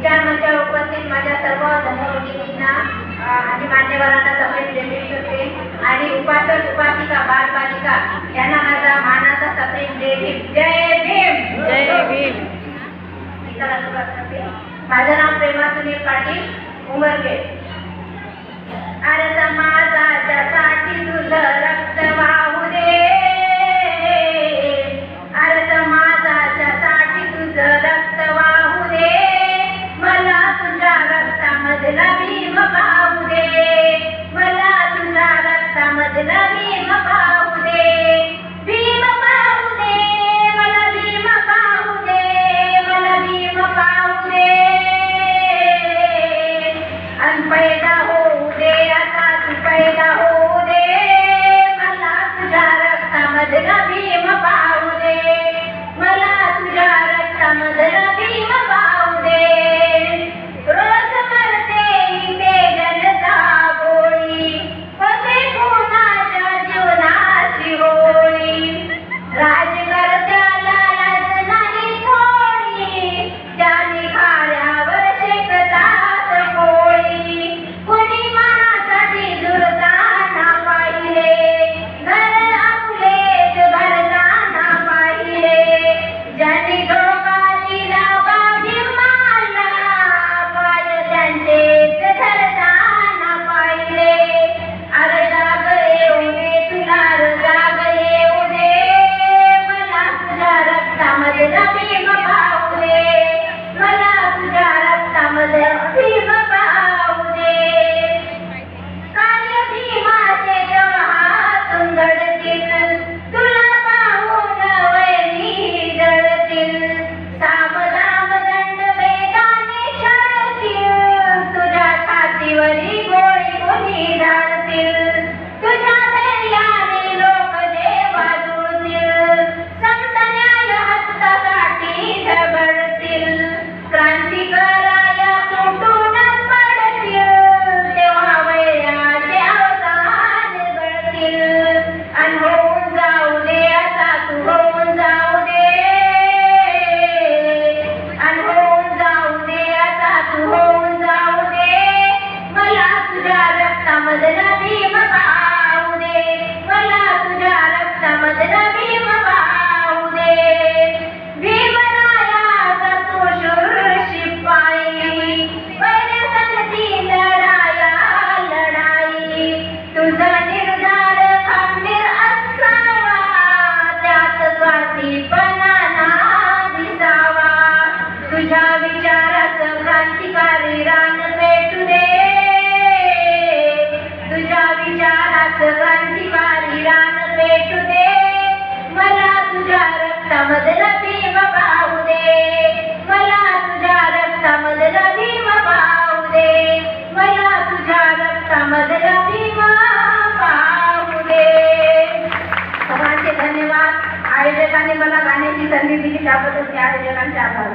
विचार विचारमंच उपस्थित माझ्या सर्व धर्मभगिनींना आणि मान्यवरांना सगळे डेबिट होते आणि उपासक उपासिका बालपालिका यांना माझा मानाचा सगळे डेबिट जय भीम. जय भीम. माझं नाव प्रेमा सुनील पाटील उमरगेट रक्तामधला भीम पाहू दे. मला तुझ्या रक्तामधला भीम पाहू दे. मला तुझ्या रक्तामधला भीम पाहू दे. सर्वांचे धन्यवाद. आयोजकाने मला गाण्याची संधी दिली त्याबद्दल मी आयोजकांचे आभार